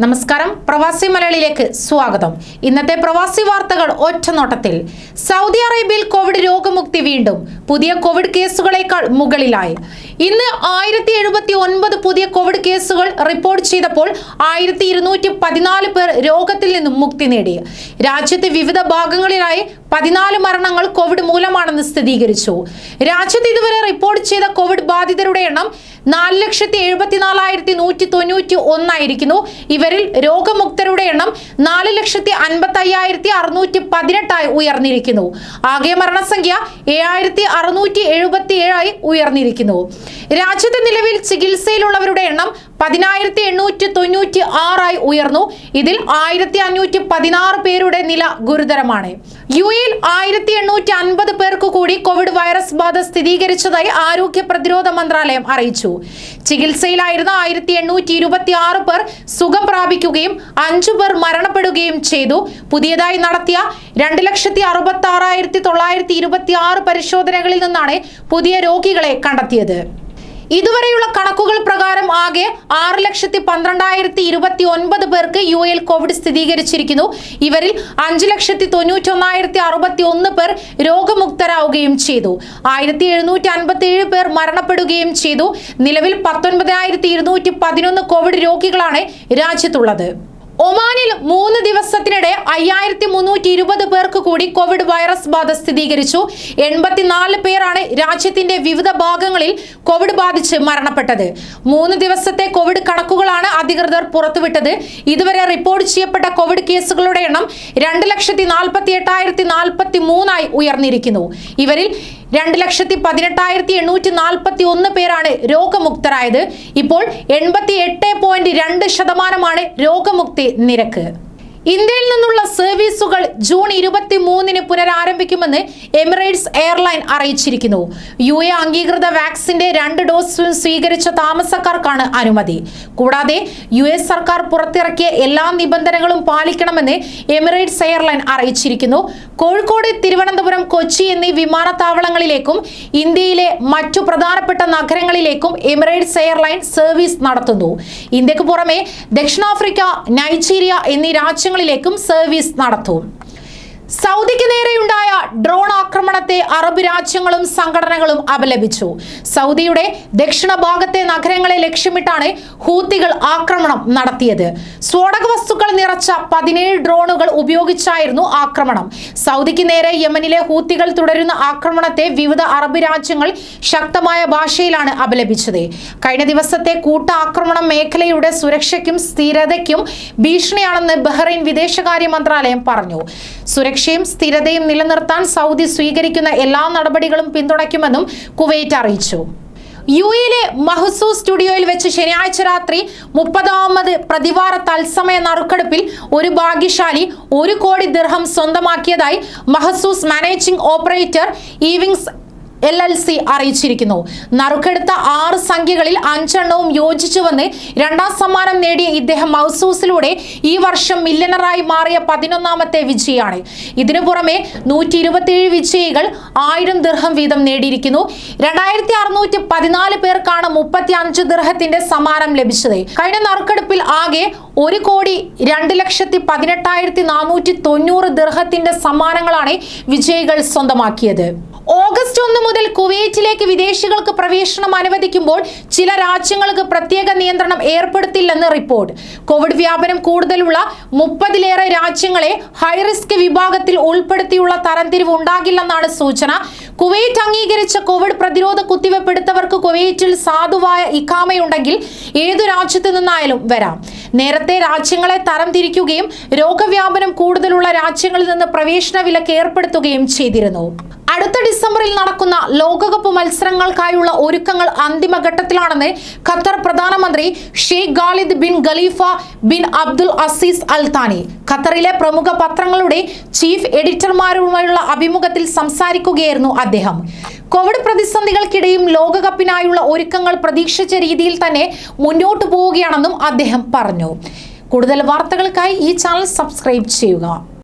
നമസ്കാരം. പ്രവാസി മലയാളിയിലേക്ക് സ്വാഗതം. ഇന്നത്തെ പ്രവാസി വാർത്തകൾ ഒറ്റനോട്ടത്തിൽ. സൗദി അറേബ്യയിൽ കോവിഡ് രോഗമുക്തി വീണ്ടും. പുതിയ കോവിഡ് കേസുകളേക്കാൾ മുകളിലായി. ഇന്ന് ആയിരത്തി എഴുപത്തി ഒൻപത് പുതിയ കോവിഡ് കേസുകൾ റിപ്പോർട്ട് ചെയ്തപ്പോൾ ആയിരത്തി ഇരുന്നൂറ്റി പതിനാല് പേർ രോഗത്തിൽ നിന്നും മുക്തി നേടി. രാജ്യത്തെ വിവിധ ഭാഗങ്ങളിലായി പതിനാല് മരണങ്ങൾ കോവിഡ് മൂലമാണെന്ന് സ്ഥിരീകരിച്ചു. രാജ്യത്ത് ഇതുവരെ റിപ്പോർട്ട് ചെയ്ത കോവിഡ് ബാധിതരുടെ എണ്ണം നാല് ലക്ഷത്തി എഴുപത്തിനാലായിരത്തി നൂറ്റി തൊണ്ണൂറ്റി ഒന്നായിരിക്കുന്നു ഇവരിൽ രോഗമുക്തരുടെ എണ്ണം നാല് ലക്ഷത്തി അൻപത്തി അയ്യായിരത്തി അറുന്നൂറ്റി പതിനെട്ടായി ഉയർന്നിരിക്കുന്നു. ആകെ മരണസംഖ്യ ഏഴായിരത്തി അറുന്നൂറ്റി എഴുപത്തി ഏഴായി ഉയർന്നിരിക്കുന്നു. രാജ്യത്ത് നിലവിൽ ചികിത്സയിലുള്ളവരുടെ എണ്ണം പതിനായിരത്തി എണ്ണൂറ്റി തൊണ്ണൂറ്റി ആറായി ഉയർന്നു. ഇതിൽ ആയിരത്തി അഞ്ഞൂറ്റി പതിനാറ് പേരുടെ നില ഗുരുതരമാണ്. യു എയിൽ ആയിരത്തി എണ്ണൂറ്റി അൻപത് പേർക്ക് കൂടി കോവിഡ് വൈറസ് ബാധ സ്ഥിരീകരിച്ചതായി ആരോഗ്യ പ്രതിരോധ മന്ത്രാലയം അറിയിച്ചു. ചികിത്സയിലായിരുന്ന ആയിരത്തി എണ്ണൂറ്റി ഇരുപത്തി ആറ് പേർ സുഖം പ്രാപിക്കുകയും അഞ്ചു പേർ മരണപ്പെടുകയും ചെയ്തു. പുതിയതായി നടത്തിയ രണ്ട് ലക്ഷത്തി അറുപത്തി ആറായിരത്തി തൊള്ളായിരത്തി ഇരുപത്തി ആറ് പരിശോധനകളിൽ നിന്നാണ് പുതിയ രോഗികളെ കണ്ടെത്തിയത്. ഇതുവരെയുള്ള കണക്കുകൾ പ്രകാരം ആകെ ആറ് ലക്ഷത്തി പന്ത്രണ്ടായിരത്തി ഇരുപത്തി ഒൻപത് പേർക്ക് യു എൽ കോവിഡ് സ്ഥിരീകരിച്ചിരിക്കുന്നു. ഇവരിൽ അഞ്ച് ലക്ഷത്തി തൊണ്ണൂറ്റി ഒന്നായിരത്തി അറുപത്തി ഒന്ന് പേർ രോഗമുക്തരാവുകയും ചെയ്തു. ആയിരത്തി എഴുന്നൂറ്റി അൻപത്തി ഏഴ് പേർ മരണപ്പെടുകയും ചെയ്തു. നിലവിൽ പത്തൊൻപതിനായിരത്തി ഇരുന്നൂറ്റി പതിനൊന്ന് കോവിഡ് രോഗികളാണ് രാജ്യത്തുള്ളത്. ഒമാനിൽ മൂന്ന് ദിവസത്തിനിടെ അയ്യായിരത്തി മുന്നൂറ്റി ഇരുപത് പേർക്ക് കൂടി കോവിഡ് വൈറസ് ബാധ സ്ഥിരീകരിച്ചു. എൺപത്തിനാല് പേരാണ് രാജ്യത്തിന്റെ വിവിധ ഭാഗങ്ങളിൽ കോവിഡ് ബാധിച്ച് മരണപ്പെട്ടത്. മൂന്ന് ദിവസത്തെ കോവിഡ് കണക്കുകളാണ് അധികൃതർ പുറത്തുവിട്ടത്. ഇതുവരെ റിപ്പോർട്ട് ചെയ്യപ്പെട്ട കോവിഡ് കേസുകളുടെ എണ്ണം രണ്ട് ലക്ഷത്തി നാൽപ്പത്തി എട്ടായിരത്തി നാൽപ്പത്തി മൂന്നായി ഉയർന്നിരിക്കുന്നു. ഇവരിൽ രണ്ട് ലക്ഷത്തി പതിനെട്ടായിരത്തി എണ്ണൂറ്റി നാൽപ്പത്തി ഒന്ന് പേരാണ് രോഗമുക്തരായത്. ഇപ്പോൾ എൺപത്തി എട്ട് പോയിന്റ് രണ്ട് ശതമാനമാണ് രോഗമുക്തി നിരക്ക്. ഇന്ത്യയിൽ നിന്നുള്ള സർവീസുകൾ ജൂൺ ഇരുപത്തി മൂന്നിന് പുനരാരംഭിക്കുമെന്ന് എമിറേറ്റ്സ് എയർലൈൻ അറിയിച്ചിരിക്കുന്നു. യു എ അംഗീകൃത വാക്സിന്റെ രണ്ട് ഡോസ് സ്വീകരിച്ച താമസക്കാർക്കാണ് അനുമതി. കൂടാതെ യു എസ് സർക്കാർ പുറത്തിറക്കിയ എല്ലാ നിബന്ധനകളും പാലിക്കണമെന്ന് എമിറേറ്റ്സ് എയർലൈൻ അറിയിച്ചിരിക്കുന്നു. കോഴിക്കോട് തിരുവനന്തപുരം കൊച്ചി എന്നീ വിമാനത്താവളങ്ങളിലേക്കും ഇന്ത്യയിലെ മറ്റു പ്രധാനപ്പെട്ട നഗരങ്ങളിലേക്കും എമിറേറ്റ്സ് എയർലൈൻ സർവീസ് നടത്തുന്നു. ഇന്ത്യയ്ക്ക് പുറമെ ദക്ഷിണാഫ്രിക്ക നൈജീരിയ എന്നീ രാജ്യങ്ങളിലേക്കും സർവീസ് നടത്തും. സൗദിക്ക് നേരെയുണ്ടായ ഡ്രോൺ ആക്രമണത്തെ അറബ് രാജ്യങ്ങളും സംഘടനകളും അപലപിച്ചു. സൗദിയുടെ ദക്ഷിണ ഭാഗത്തെ നഗരങ്ങളെ ലക്ഷ്യമിട്ടാണ് ഹൂത്തികൾ ആക്രമണം നടത്തിയത്. സ്ഫോടക വസ്തുക്കൾ നിറച്ച പതിനേഴ് ഡ്രോണുകൾ ഉപയോഗിച്ചായിരുന്നു ആക്രമണം. സൗദിക്ക് നേരെ യമനിലെ ഹൂത്തികൾ തുടരുന്ന ആക്രമണത്തെ വിവിധ അറബ് രാജ്യങ്ങൾ ശക്തമായ ഭാഷയിലാണ് അപലപിച്ചത്. കഴിഞ്ഞ ദിവസത്തെ കൂട്ട ആക്രമണം മേഖലയുടെ സുരക്ഷയ്ക്കും സ്ഥിരതയ്ക്കും ഭീഷണിയാണെന്ന് ബഹ്റൈൻ വിദേശകാര്യ മന്ത്രാലയം പറഞ്ഞു. സുരക്ഷയും സ്ഥിരതയും നിലനിർത്താൻ സൗദി സ്വീകരിക്കുന്ന എല്ലാ നടപടികളും പിന്തുണയ്ക്കുമെന്നും കുവൈറ്റ് അറിയിച്ചു. യു എയിലെ മഹസൂ സ്റ്റുഡിയോയിൽ വെച്ച് ശനിയാഴ്ച രാത്രി മുപ്പതാമത് പ്രതിവാര തത്സമയ നറുക്കെടുപ്പിൽ ഒരു ഭാഗ്യശാലി ഒരു കോടി ദിർഹം സ്വന്തമാക്കിയതായി Mahzooz managing operator Ewings L L C അറിയിച്ചിരിക്കുന്നു. നറുക്കെടുത്ത ആറ് സംഖ്യകളിൽ അഞ്ചെണ്ണവും യോജിച്ചുവെന്ന് രണ്ടാം സമ്മാനം നേടിയ ഇദ്ദേഹം മൗസൂസിലൂടെ ഈ വർഷം മില്ലനറായി മാറിയ പതിനൊന്നാമത്തെ വിജയാണ് ഇതിനു പുറമെ നൂറ്റി ഇരുപത്തിയേഴ് വിജയികൾ ആയിരം ദിർഹം വീതം നേടിയിരിക്കുന്നു. രണ്ടായിരത്തി അറുന്നൂറ്റി പതിനാല് പേർക്കാണ് മുപ്പത്തി അഞ്ച് ദിർഹത്തിന്റെ സമ്മാനം ലഭിച്ചത്. കഴിഞ്ഞ നറുക്കെടുപ്പിൽ ആകെ ഒരു കോടി രണ്ട് ലക്ഷത്തി പതിനെട്ടായിരത്തി നാനൂറ്റി തൊണ്ണൂറ് ദിർഹത്തിന്റെ സമ്മാനങ്ങളാണ് വിജയികൾ സ്വന്തമാക്കിയത്. ഓഗസ്റ്റ് ഒന്ന് മുതൽ കുവൈറ്റിലേക്ക് വിദേശികൾക്ക് പ്രവേശനം അനുവദിക്കുമ്പോൾ ചില രാജ്യങ്ങൾക്ക് പ്രത്യേക നിയന്ത്രണം ഏർപ്പെടുത്തില്ലെന്ന് റിപ്പോർട്ട്. കോവിഡ് വ്യാപനം കൂടുതലുള്ള മുപ്പതിലേറെ രാജ്യങ്ങളെ ഹൈറിസ്ക് വിഭാഗത്തിൽ ഉൾപ്പെടുത്തിയുള്ള തരംതിരിവ് ഉണ്ടാകില്ലെന്നാണ് സൂചന. കുവൈറ്റ് അംഗീകരിച്ച കോവിഡ് പ്രതിരോധ കുത്തിവെപ്പ് എടുത്തവർക്ക് കുവൈറ്റിൽ സാധുവായ ഇഖാമയുണ്ടെങ്കിൽ ഏതു രാജ്യത്തു നിന്നായാലും വരാം. നേരത്തെ രാജ്യങ്ങളെ തരംതിരിക്കുകയും രോഗവ്യാപനം കൂടുതലുള്ള രാജ്യങ്ങളിൽ നിന്ന് പ്രവേശന വിലക്ക് ഏർപ്പെടുത്തുകയും ചെയ്തിരുന്നു. ഡിസംബറിൽ നടക്കുന്ന ലോകകപ്പ് മത്സരങ്ങൾക്കായുള്ള ഒരുക്കങ്ങൾ അന്തിമഘട്ടത്തിലാണെന്ന് ഖത്തർ പ്രധാനമന്ത്രി Sheikh Khalid bin Khalifa bin Abdul Aziz Al Thani ഖത്തറിലെ പ്രമുഖ പത്രങ്ങളുടെ ചീഫ് എഡിറ്റർമാരുമായുള്ള അഭിമുഖത്തിൽ സംസാരിക്കുകയായിരുന്നു അദ്ദേഹം. കോവിഡ് പ്രതിസന്ധികൾക്കിടയും ലോകകപ്പിനായുള്ള ഒരുക്കങ്ങൾ പ്രതീക്ഷിച്ച രീതിയിൽ തന്നെ മുന്നോട്ടു പോവുകയാണെന്നും അദ്ദേഹം പറഞ്ഞു. കൂടുതൽ വാർത്തകൾക്കായി ഈ ചാനൽ സബ്സ്ക്രൈബ് ചെയ്യുക.